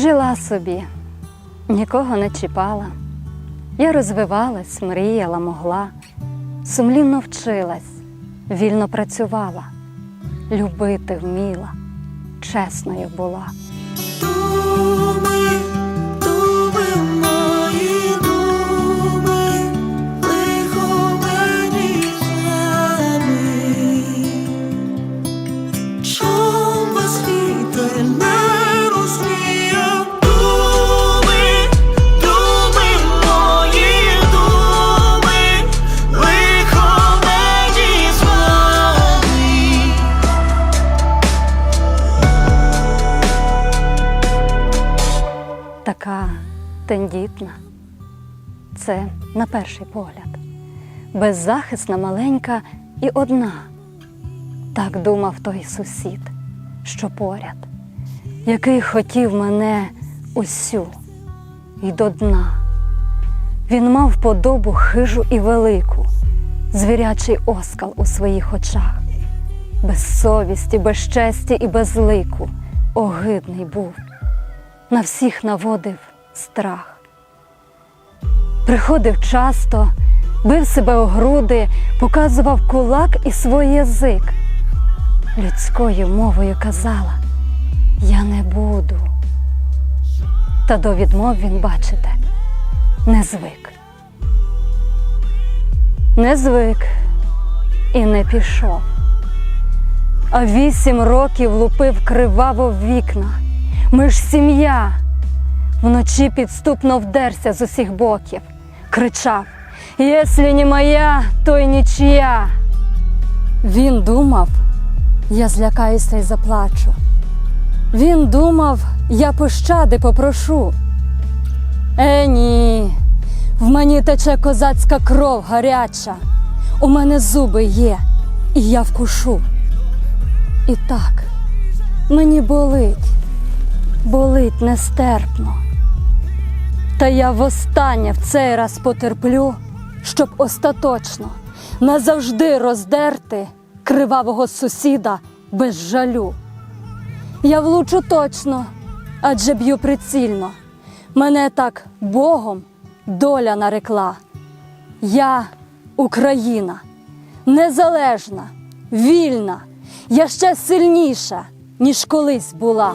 Жила собі, нікого не чіпала. Я розвивалась, мріяла, могла, сумлінно вчилась, вільно працювала, любити вміла, чесною була. Така тендітна. Це на перший погляд. Беззахисна, маленька і одна. Так думав той сусід, що поряд, який хотів мене усю і до дна. Він мав подобу хижу і велику, звірячий оскал у своїх очах, без совісті, без честі і без лику, огидний був на всіх наводив страх. Приходив часто, бив себе у груди, показував кулак і свій язик. Людською мовою казала Я не буду. Та до відмов він, бачите, не звик. Не звик і не пішов. А вісім років лупив криваво в вікна. Ми ж сім'я. Вночі підступно вдерся з усіх боків, кричав: Єслі не моя, то й нічия. Він думав, я злякаюся й заплачу. Він думав, я пощади попрошу. Е, ні, в мені тече козацька кров гаряча, у мене зуби є, і я вкушу. І так, мені болить болить нестерпно. Та я востаннє в цей раз потерплю, щоб остаточно назавжди роздерти кривавого сусіда без жалю. Я влучу точно, адже б'ю прицільно. Мене так Богом доля нарекла. Я Україна, незалежна, вільна, я ще сильніша, ніж колись була.